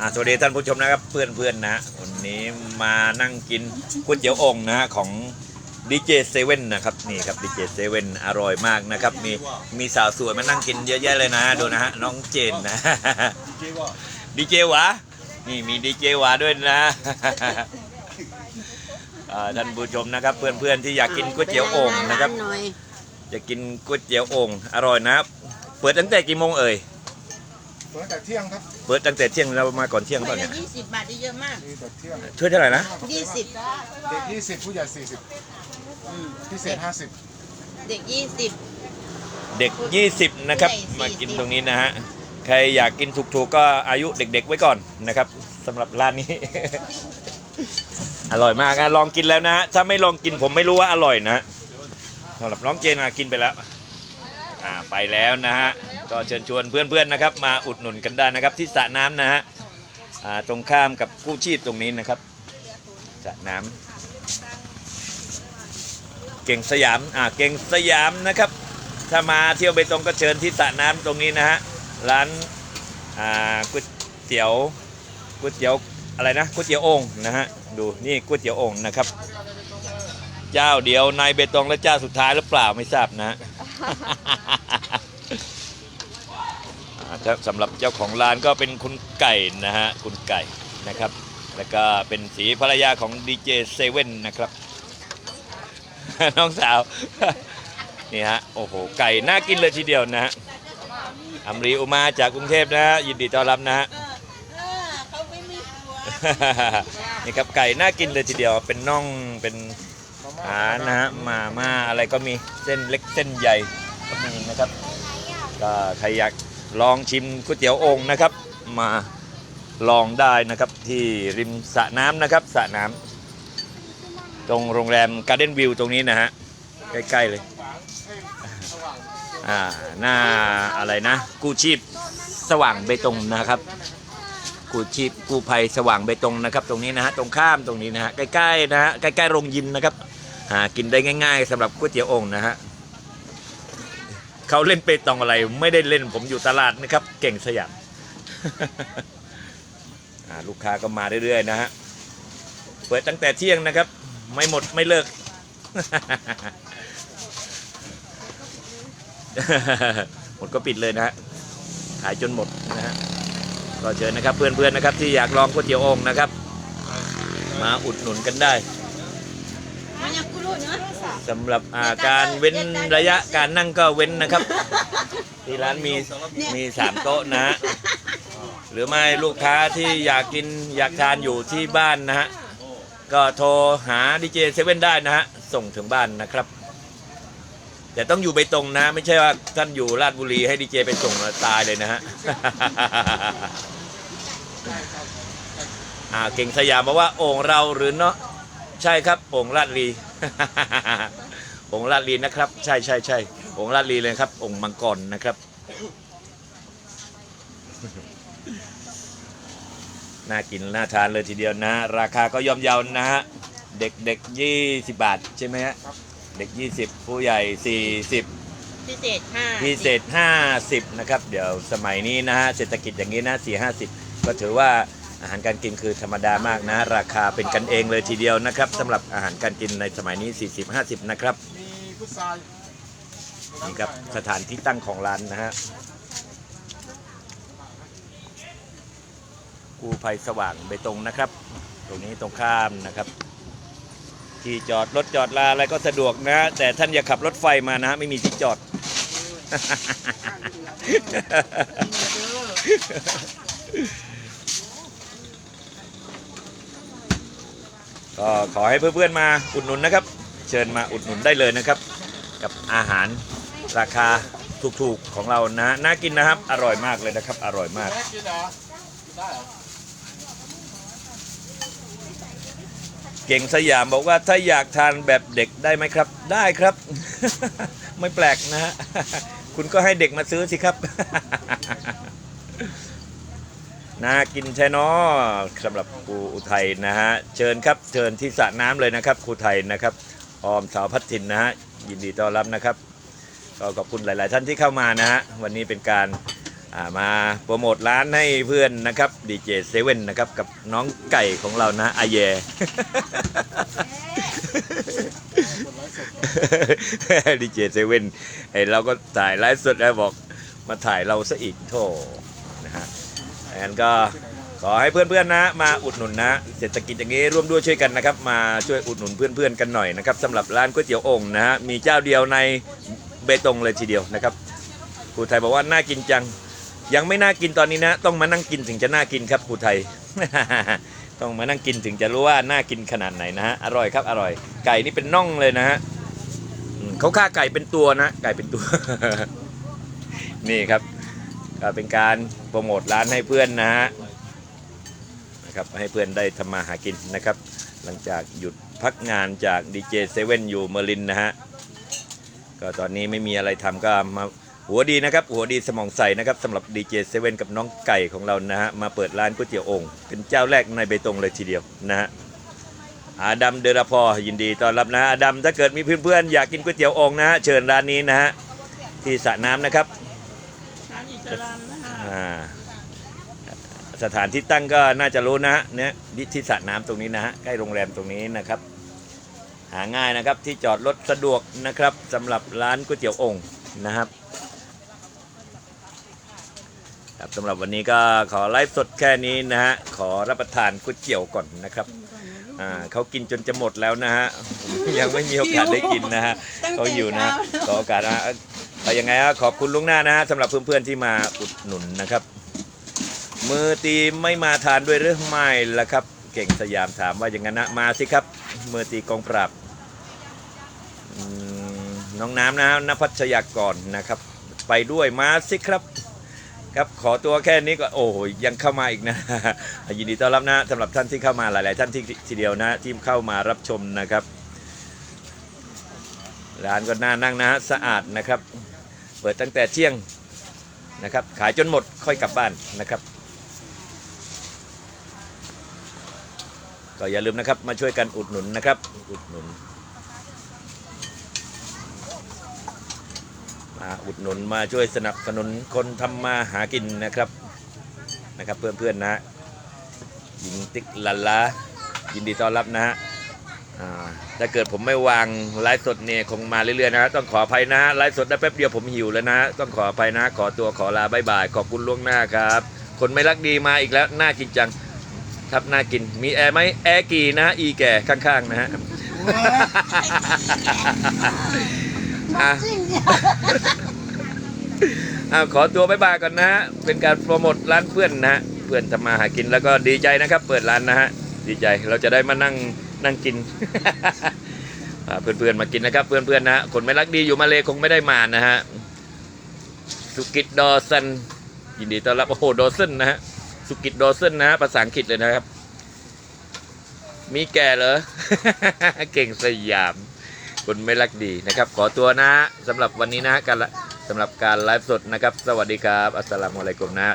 อ่าสวัสดีท่านผู้ชมนะครับเพื่อนๆนะวันนี้มานั่งกินก๋วยเตี๋ยวองค์นะฮะของดีเจเซเว่นนะครับนี่ครับดีเจเซเว่นอร่อยมากนะครับ มีมีสาวสวยมานั่งกินเยอะแยะเลยนะดูนะฮะน้องเจนนะดีเจหวานี่มีดีเจหวาด้วยนะอ่าท่านผู้ชมนะครับ เพื่อนๆที่อยากกินก๋วยเตี๋ยวโอ่งนะครับหน่อยอยากกินก๋วยเตี๋ยวโอ่งอร่อยนะครับเปิดตั้งแต่กี่โมงเอ่ย เปิดแต่เที่ยงครับเปิดตั้งแต่เที่ยงเรามาก่อนเที่ยงไม่เปล่าละเนี่ยยี่สิบบาทได้เยอะมากมีแต่เที่ยงช่วยเท่าไหร่นะยี่สิบเด็กยี่สิบผู้ใหญ่สี่สิบพิเศษห้าสิบเด็กยี่สิบ เด็ก 20 นะครับผู้ใหญ่มากิน40ตรงนี้นะฮะใครอยากกินถูกๆก็อายุเด็ก ๆ ไว้ก่อนนะครับสำหรับร้านนี้ อร่อยมากนะลองกินแล้วนะฮะถ้าไม่ลองกินผมไม่รู้ว่าอร่อยนะสำหรับน้องเจนนะกินไปแล้ว อ่าไปแล้วนะฮะก็เชิญชวนเพื่อนๆนะครับ มาอุดหนุนกันได้นะครับ ที่สระน้ำนะฮะอ่าตรงข้ามกับกู้ชีพตรงนี้นะครับสระน้ำเก่งสยามอ่าเก่งสยามนะครับ ถ้ามาเที่ยวเบตงก็เชิญที่สระน้ำตรงนี้นะฮะร้านอ่าก๋วยเตี๋ยวก๋วยเตี๋ยวอะไรนะก๋วยเตี๋ยวโองนะฮะดูนี่ก๋วยเตี๋ยวโองนะครับ เจ้าเดียวในเบตงและเจ้าสุดท้ายหรือเปล่าไม่ทราบนะฮะ ครับสำหรับเจ้าของร้านก็เป็นคุณไก่นะฮะคุณไก่นะครับ แล้วก็เป็นสีภรรยาของดีเจเซเว่นนะครับ น้องสาว นี่ฮะโอ้โหไก่น่ากินเลยทีเดียวนะฮะอัมรีอุมาจากกรุงเทพนะฮะยินดีต้อนรับนะฮะเขาไม่มีตัวนี่ครับไก่น่ากินเลยทีเดียวเป็นน่องเป็นมาม่า อาหารนะฮะมาม่าอะไรก็มีเส้นเล็กเส้นใหญ่ก็มีนะครับก็ใครอยากลองชิมก๋วยเตี๋ยวโอ่งนะครับ มาลองได้นะครับที่ริมสระน้ำนะครับสระน้ำตรงโรงแรมการ์เด้นวิวตรงนี้นะฮะใกล้ๆเลยอ่าหน้าอะไรนะ กู้ชีพสว่างเบตงนะครับกู้ชีพกู้ภัยสว่างเบตงนะครับ ตรงนี้นะฮะตรงข้ามตรงนี้นะฮะใกล้ๆนะฮะใกล้ๆโรงยิมนะครับ หากินได้ง่าย ๆสำหรับก๋วยเตี๋ยวองค์นะฮะเขาเล่นเปตองอะไรไม่ได้เล่นผมอยู่ตลาดนะครับ เก่งสยามลูกค้าก็มาเรื่อยๆนะฮะเปิดตั้งแต่เที่ยงนะครับ ไม่หมดไม่เลิก หมดก็ปิดเลยนะฮะขายจนหมดนะฮะก็เชิญนะครับเพื่อนๆนะครับที่อยากลองก๋วยเตี๋ยวองค์นะครับ มาอุดหนุนกันได้ มันยังกูรู้เนาะ สำหรับอ่าการเว้นระยะการนั่งก็เว้นนะครับ ที่ร้านมีมีสามโต๊ะนะฮะหรือไม่ลูกค้าที่อยากกินอยากทานอยู่ที่บ้านนะฮะก็โทรหาดีเจเซเว่นได้นะฮะส่งถึงบ้านนะครับ แต่ต้องอยู่ไปตรงนะ ไม่ใช่ว่าท่านอยู่ราชบุรีให้ดีเจไปส่งตายเลยนะฮะอ่าเก่งสยามบอกว่าโอ่งเราหรือเนาะใช่ครับโอ่งลาดลี อ่งลาดลีนะครับ ใช่ใช่ใช่โอ่งลาดลีเลยครับโอ่งมังกรนะครับน่ากินน่าทานเลยทีเดียวนะ ราคาก็ย่อมเยานะฮะเด็กเด็กยี่สิบาทใช่ไหมฮะเด็กยี่สิบผู้ใหญ่สี่สิบพิเศษห้าพิเศษ50นะครับ เดี๋ยวสมัยนี้นะฮะเศรษฐกิจอย่างนี้นะ4 50ก็ถือว่า อาหารการกินคือธรรมดามากนะ ราคาเป็นกันเองเลยทีเดียวนะครับสำหรับอาหารการกินในสมัยนี้ 40 50 นะครับ มีพุทรายนี่ครับสถานที่ตั้งของร้านนะฮะกูภัยสว่างเบตงนะครับ ตรงนี้ตรงข้ามนะครับ ที่จอดรถจอดลาอะไรก็สะดวกนะ แต่ท่านอย่าขับรถไฟมานะ ไม่มีที่จอด ก็ขอให้เพื่อนๆมาอุดหนุนนะครับ เชิญมาอุดหนุนได้เลยนะครับ กับอาหารราคาถูกๆของเรานะน่ากินนะครับ อร่อยมากเลยนะครับ อร่อยมาก กินเหรอได้เหรอเก่งสยามบอกว่าถ้าอยากทานแบบเด็กได้ไหมครับ ได้ครับ ไม่แปลกนะฮะ คุณก็ให้เด็กมาซื้อสิครับ น่ากินใช่เนาะสำหรับครูอุทัยนะฮะเชิญครับเชิญที่สระน้ำเลยนะครับครูไทยนะครับออมสาวพัฒทินนะฮะยินดีต้อนรับนะครับก็ขอบคุณหลาย ๆ ท่านที่เข้ามานะฮะวันนี้เป็นการอ่ามาโปรโมทร้านให้เพื่อนนะครับดีเจเซเว่นนะครับกับน้องไก่ของเรานะอาเยคนไลฟ์สดดีเจเซเว่นไอเราก็ถ่ายไลฟ์สดแล้วบอกมาถ่ายเราซะอีกโธ่ งั้นก็ขอให้เพื่อนๆนะ มาอุดหนุนนะ เศรษฐกิจอย่างนี้ร่วมด้วยช่วยกันนะครับ มาช่วยอุดหนุนเพื่อนๆกันหน่อยนะครับสำหรับร้านก๋วยเตี๋ยวองค์นะฮะมีเจ้าเดียวในเบตงเลยทีเดียวนะครับครูไทยบอกว่าน่ากินจัง ยังไม่น่ากินตอนนี้นะ ต้องมานั่งกินถึงจะน่ากินครับครูไทย ต้องมานั่งกินถึงจะรู้ว่าน่ากินขนาดไหนนะฮะอร่อยครับอร่อย ไก่นี่เป็นน่องเลยนะฮะเขาฆ่าไก่เป็นตัวนะ ไก่เป็นตัว นี่ครับ ก็เป็นการโปรโมทร้านให้เพื่อนนะฮะนะครับให้เพื่อนได้ทำมาหากินนะครับ หลังจากหยุดพักงานจากดีเจเซเว่นอยู่เมอร์ลินนะฮะก็ตอนนี้ไม่มีอะไรทำก็มาหัวดีนะครับ หัวดีสมองใสนะครับสำหรับดีเจเซเว่นกับน้องไก่ของเรานะฮะมาเปิดร้านก๋วยเตี๋ยวองค์เป็นเจ้าแรกในเบตงเลยทีเดียวนะฮะอาดัมเดราพอยินดีต้อนรับนะอาดัมถ้าเกิดมีเพื่อนๆอยากกินก๋วยเตี๋ยวองนะฮะเชิญร้านนี้นะฮะที่สระน้ำนะครับ สลามนะคะอ่าสถานที่ตั้งก็น่าจะรู้นะฮะเนี่ยที่สระน้ำตรงนี้นะฮะใกล้โรงแรมตรงนี้นะครับ หาง่ายนะครับที่จอดรถสะดวกนะครับสำหรับร้านก๋วยเตี๋ยวโองนะครับครับสำหรับวันนี้ก็ขอไลฟ์สดแค่นี้นะฮะขอรับประทานก๋วยเตี๋ยวก่อนนะครับอ่าเขากินจนจะหมดแล้วนะฮะผมยังไม่มีโอกาสได้กินนะฮะเขาอยู่นะขอโอกาสนะ ฮะเอายังไงฮะขอบคุณลุงหน้านะฮะสำหรับเพื่อนๆที่มาอุดหนุนนะครับ มือตีไม่มาทานด้วยหรือไม่ล่ะครับ เก่งสยามถามว่าอย่างนั้นนะมาสิครับ มือตีกองปราบอืมน้องน้ำนะฮะนภัชยากรนะครับ ไปด้วยมาสิครับ ครับขอตัวแค่นี้ก็โอ้โหยังเข้ามาอีกนะ ยินดีต้อนรับนะสำหรับท่านที่เข้ามาหลาย ๆ ท่านที่ทีเดียวนะที่เข้ามารับชมนะครับ ร้านก็น่านั่งนะฮะสะอาดนะครับ เปิดตั้งแต่เที่ยงนะครับ ขายจนหมดค่อยกลับบ้านนะครับ ก็อย่าลืมนะครับมาช่วยกันอุดหนุนนะครับ อุดหนุน มาอุดหนุนมาช่วยสนับสนุนคนทำมาหากินนะครับนะครับ เพื่อนๆนะฮะหญิงติ๊กลันลายินดีต้อนรับนะฮะ ถ้าเกิดผมไม่วางไลฟ์สดเนี่ยคงมาเรื่อยๆนะฮะต้องขออภัยนะฮะไลฟ์สดได้แป๊บเดียวผมหิวแล้วนะฮะต้องขออภัยนะ ขอตัวขอลาบายบาย ขอบคุณล่วงหน้าครับ คนไม่รักดีมาอีกแล้ว น่ากินจัง ครับน่ากิน มีแอร์ไหมแอร์กี่นะฮะอีแก่ข้างๆนะฮะอะอ่าขอตัวบายบายก่อนนะฮะ เป็นการโปรโมทร้านเพื่อนนะฮะ เพื่อนทำมาหากินแล้วก็ดีใจนะครับ เปิดร้านนะฮะ ดีใจ เราจะได้มานั่ง นั่งกินอ่าเพื่อนๆมากินนะครับ เพื่อนๆนะฮะคนไม่รักดีอยู่มาเลยคงไม่ได้มานะฮะสุกิตดอสันยินดีต้อนรับโอ้โหดอสันนะฮะสุกิตดอสันนะฮะภาษาอังกฤษเลยนะครับ มีแก่เหรอ เก่งสยาม คนไม่รักดีนะครับ ขอตัวนะสำหรับวันนี้นะการสำหรับการไลฟ์สดนะครับ สวัสดีครับ อัสสลามุอะลัยกุมนะ